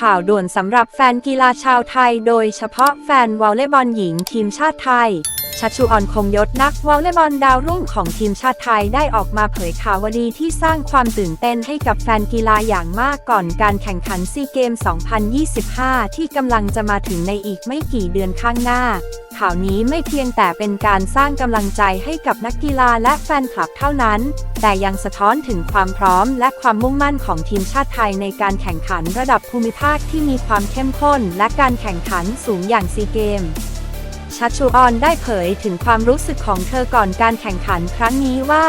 ข่าวด่วนสำหรับแฟนกีฬาชาวไทย โดยเฉพาะแฟนวอลเลย์บอลหญิงทีมชาติไทย ชัชชุออนคงยศนักวอลเลย์บอลดาวรุ่งของทีมชาติไทยได้ออกมาเผยข่าววดีที่สร้างความตื่นเต้นให้กับแฟนกีฬาอย่างมากก่อนการแข่งขันซีเกม 2025 ที่กำลังจะมาถึงในอีกไม่กี่เดือนข้างหน้า ข่าวนี้ไม่เพียงแต่เป็นการสร้างกำลังใจให้กับนักกีฬาและแฟนคลับเท่านั้น แต่ยังสะท้อนถึงความพร้อมและความมุ่งมั่นของทีมชาติไทยในการแข่งขันระดับภูมิภาคที่มีความเข้มข้น และการแข่งขันสูงอย่างซีเกม ชัชชูออนได้เผยถึงความรู้สึกของเธอก่อนการแข่งขันครั้งนี้ว่า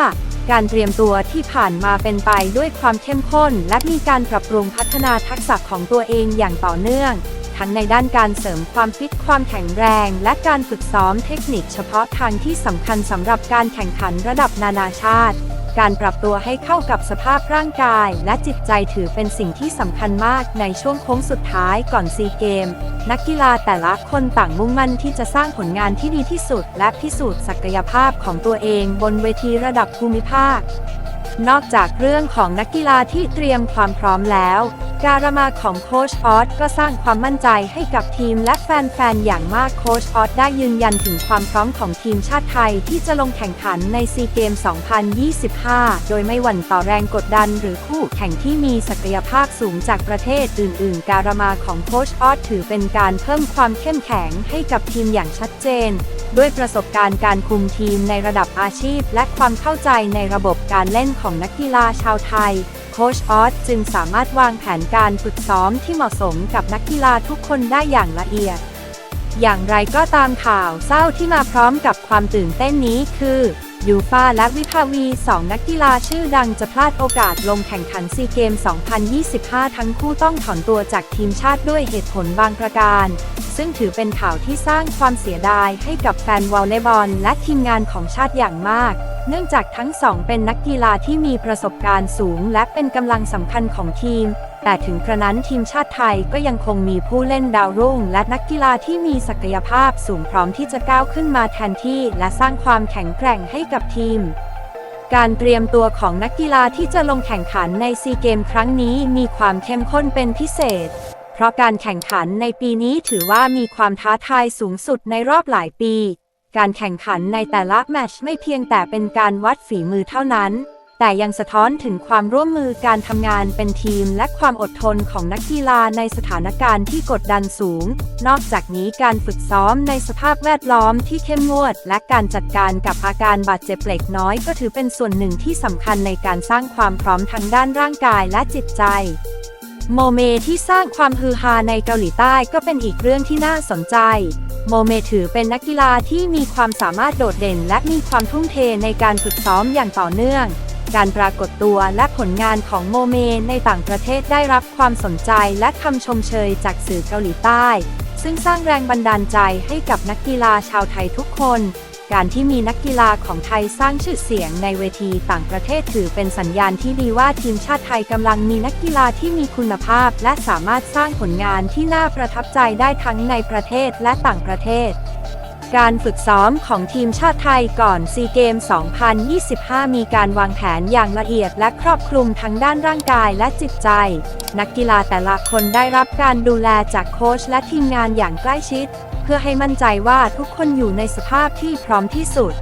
การเตรียมตัวที่ผ่านมาเป็นไปด้วยความเข้มข้น และมีการปรับปรุงพัฒนาทักษะของตัวเองอย่างต่อเนื่อง ทั้งในด้านการเสริมความฟิตความแข็งแรง และการฝึกซ้อมเทคนิคเฉพาะทางที่สำคัญสำหรับการแข่งขันระดับนานาชาติ การปรับตัวให้เข้ากับสภาพร่างกาย และจิตใจถือเป็นสิ่งที่สำคัญมากในช่วงโค้งสุดท้ายก่อนซีเกม นักกีฬาแต่ละคนต่างมุ่งมั่นที่จะสร้างผลงานที่ดีที่สุด และพิสูจน์ศักยภาพของตัวเองบนเวทีระดับภูมิภาค นอกจากเรื่องของนักกีฬาที่เตรียมความพร้อมแล้ว การมาของโค้ชออสก็สร้างความมั่นใจให้กับทีมและแฟนๆ อย่างมากโค้ชออสได้ยืนยันถึงความพร้อมของทีมชาติไทยที่จะลงแข่งขันในซีเกม 2025 โดยไม่หวั่นต่อแรงกดดันหรือคู่แข่งที่มีศักยภาพสูงจากประเทศอื่นๆ การมาของโค้ชออสถือเป็นการเพิ่มความเข้มแข็งให้กับทีมอย่างชัดเจนด้วยประสบการณ์การคุมทีมในระดับอาชีพ และความเข้าใจในระบบการเล่นของนักกีฬาชาวไทย โค้ชออสจึงสามารถวางแผนการฝึกซ้อมที่เหมาะสมกับนักกีฬาทุกคนได้อย่างละเอียด อย่างไรก็ตามข่าวเศร้าที่มาพร้อมกับความตื่นเต้นนี้คือยูฟาและวิภาวีสองนักกีฬาชื่อดังจะพลาดโอกาสลงแข่งขันซีเกม 2025 ทั้งคู่ต้องถอนตัวจากทีมชาติด้วยเหตุผลบางประการ ซึ่งถือเป็นข่าวที่สร้างความเสียดายให้กับแฟนวอลเลย์บอลและทีมงานของชาติอย่างมาก เนื่องจากทั้งสองเป็นนักกีฬาที่มีประสบการณ์สูงและเป็นกำลังสำคัญของทีม แต่ถึงกระนั้นทีมชาติไทยก็ยังคงมีผู้เล่นดาวรุ่ง และนักกีฬาที่มีศักยภาพสูงพร้อมที่จะก้าวขึ้นมาแทนที่ และสร้างความแข็งแกร่งให้กับทีม การเตรียมตัวของนักกีฬาที่จะลงแข่งขันในซีเกมครั้งนี้มีความเข้มข้นเป็นพิเศษ เพราะการแข่งขันในปีนี้ถือว่ามีความท้าทายสูงสุดในรอบหลายปี การแข่งขันในแต่ละแมตช์ไม่เพียงแต่เป็นการวัดฝีมือเท่านั้น แต่ยังสะท้อนถึงความร่วมมือการทำงานเป็นทีมและความอดทนของนักกีฬาในสถานการณ์ที่กดดันสูง นอกจากนี้การฝึกซ้อมในสภาพแวดล้อมที่เข้มงวด และการจัดการกับอาการบาดเจ็บเล็กน้อย ก็ถือเป็นส่วนหนึ่งที่สำคัญในการสร้างความพร้อมทางด้านร่างกายและจิตใจ โมเมที่สร้างความฮือฮาในเกาหลีใต้ก็เป็นอีกเรื่องที่น่าสนใจ โมเมถือเป็นนักกีฬาที่มีความสามารถโดดเด่น และมีความทุ่มเทในการฝึกซ้อมอย่างต่อเนื่อง การปรากฏตัวและผลงานของโมเมในต่างประเทศได้รับความสนใจและคำชมเชยจากสื่อเกาหลีใต้ ซึ่งสร้างแรงบันดาลใจให้กับนักกีฬาชาวไทยทุกคน การที่มีนักกีฬาของไทยสร้างชื่อเสียงในเวทีต่างประเทศถือเป็นสัญญาณที่ดีว่าทีมชาติไทยกำลังมีนักกีฬาที่มีคุณภาพ และสามารถสร้างผลงานที่น่าประทับใจได้ทั้งในประเทศและต่างประเทศการฝึกซ้อมของทีมชาติไทยก่อนซีเกม 2025 มีการวางแผนอย่างละเอียดและครอบคลุมทั้งด้านร่างกายและจิตใจ นักกีฬาแต่ละคนได้รับการดูแลจากโค้ชและทีมงานอย่างใกล้ชิด เพื่อให้มั่นใจว่าทุกคนอยู่ในสภาพที่พร้อมที่สุด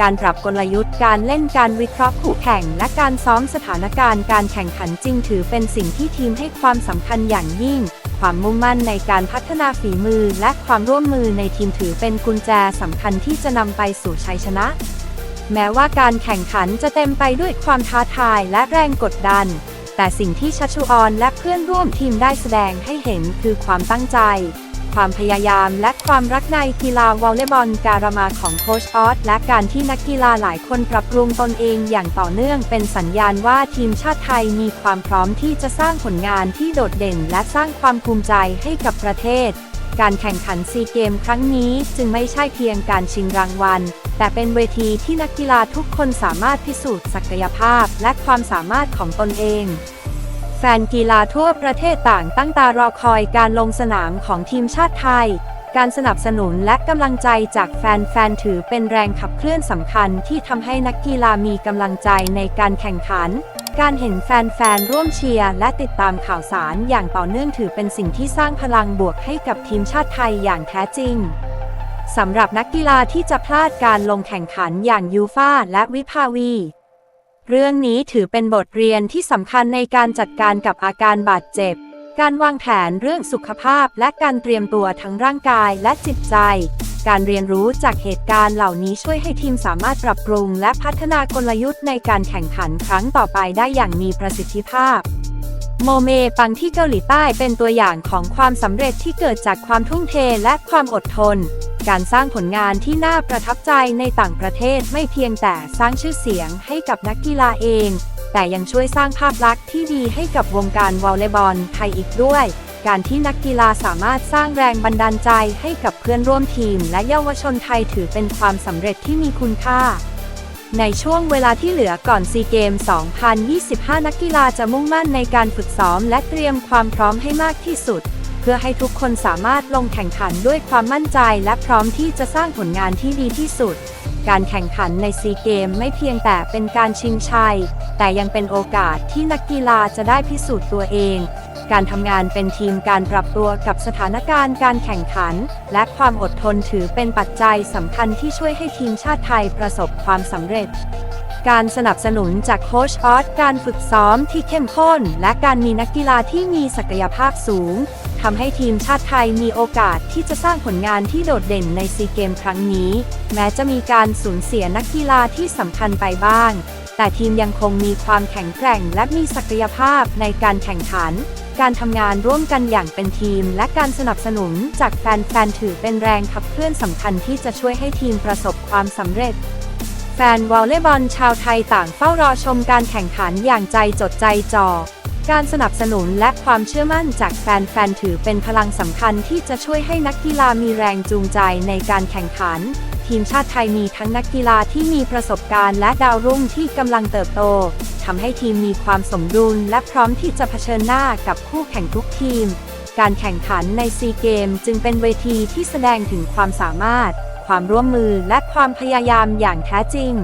การปรับกลยุทธ์ การเล่นการวิเคราะห์คู่แข่ง และการซ้อมสถานการณ์การแข่งขันจริงถือเป็นสิ่งที่ทีมให้ความสำคัญอย่างยิ่ง ความมุ่งมั่นในการพัฒนาฝีมือ และความร่วมมือในทีมถือเป็นกุญแจสำคัญที่จะนำไปสู่ชัยชนะ แม้ว่าการแข่งขันจะเต็มไปด้วยความท้าทายและแรงกดดัน แต่สิ่งที่ชัชชุออนและเพื่อนร่วมทีมได้แสดงให้เห็นคือความตั้งใจ ความพยายามและความรักในกีฬาวอลเลย์บอลการมาของโคชออสและการที่นักกีฬาหลายคนปรับปรุงตนเองอย่างต่อเนื่องเป็นสัญญาณว่าทีมชาติไทยมีความพร้อมที่จะสร้างผลงานที่โดดเด่น และสร้างความภูมิใจให้กับประเทศ การแข่งขันซีเกมครั้งนี้จึงไม่ใช่เพียงการชิงรางวัล แต่เป็นเวทีที่นักกีฬาทุกคนสามารถพิสูจน์ศักยภาพและความสามารถของตนเอง ฟนกีฬาทั่วประเทศต่างตั้งตารอคอยการลงสนามของทีมชาติไทย การสนับสนุนและกำลังใจจากแฟนๆถือเป็นแรงขับเคลื่อนสำคัญที่ทำให้นักกีฬามีกำลังใจในการแข่งขัน การเห็นแฟนๆร่วมเชียร์และติดตามข่าวสารอย่างต่อเนื่องถือเป็นสิ่งที่สร้างพลังบวกให้กับทีมชาติไทยอย่างแท้จริงสำหรับนักกีฬาที่จะพลาดการลงแข่งขันอย่างยูฟาและวิภาวี เรื่องนี้ถือเป็นบทเรียนที่สำคัญในการจัดการกับอาการบาดเจ็บ การวางแผนเรื่องสุขภาพและการเตรียมตัวทั้งร่างกายและจิตใจ การเรียนรู้จากเหตุการณ์เหล่านี้ช่วยให้ทีมสามารถปรับปรุง และพัฒนากลยุทธ์ในการแข่งขันครั้งต่อไปได้อย่างมีประสิทธิภาพ โมเมปังที่เกาหลีใต้เป็นตัวอย่างของความสำเร็จที่เกิดจากความทุ่มเทและความอดทน การสร้างผลงานที่น่าประทับใจในต่างประเทศไม่เพียงแต่สร้างชื่อเสียงให้กับนักกีฬาเอง แต่ยังช่วยสร้างภาพลักษณ์ที่ดีให้กับวงการวอลเลย์บอลไทยอีกด้วย การที่นักกีฬาสามารถสร้างแรงบันดาลใจให้กับเพื่อนร่วมทีม และเยาวชนไทยถือเป็นความสำเร็จที่มีคุณค่าในช่วงเวลาที่เหลือก่อนซีเกม 2025 นักกีฬาจะมุ่งมั่นในการฝึกซ้อมและเตรียมความพร้อมให้มากที่สุด เพื่อให้ทุกคนสามารถลงแข่งขันด้วยความมั่นใจและพร้อมที่จะสร้างผลงานที่ดีที่สุด การแข่งขันในซีเกมไม่เพียงแต่เป็นการชิงชัย แต่ยังเป็นโอกาสที่นักกีฬาจะได้พิสูจน์ตัวเอง การทำงานเป็นทีมการปรับตัวกับสถานการณ์การแข่งขัน และความอดทนถือเป็นปัจจัยสำคัญที่ช่วยให้ทีมชาติไทยประสบความสำเร็จการสนับสนุนจากโค้ชออสการฝึกซ้อมที่เข้มข้น และการมีนักกีฬาที่มีศักยภาพสูง ทำให้ทีมชาติไทยมีโอกาสที่จะสร้างผลงานที่โดดเด่นในซีเกมครั้งนี้ แม้จะมีการสูญเสียนักกีฬาที่สำคัญไปบ้าง แต่ทีมยังคงมีความแข็งแกร่งและมีศักยภาพในการแข่งขัน การทำงานร่วมกันอย่างเป็นทีม และการสนับสนุนจากแฟนๆถือเป็นแรงขับเคลื่อนสำคัญที่จะช่วยให้ทีมประสบความสำเร็จแฟนวอลเลย์บอลชาวไทยต่างเฝ้ารอชมการแข่งขันอย่างใจจดใจจ่อ การสนับสนุนและความเชื่อมั่นจากแฟนๆถือเป็นพลังสำคัญที่จะช่วยให้นักกีฬามีแรงจูงใจในการแข่งขัน ทีมชาติไทยมีทั้งนักกีฬาที่มีประสบการณ์และดาวรุ่งที่กำลังเติบโตทำให้ทีมมีความสมดุลและพร้อมที่จะเผชิญหน้ากับคู่แข่งทุกทีม การแข่งขันในซีเกมจึงเป็นเวทีที่แสดงถึงความสามารถ ความร่วมมือและความพยายามอย่างแท้จริง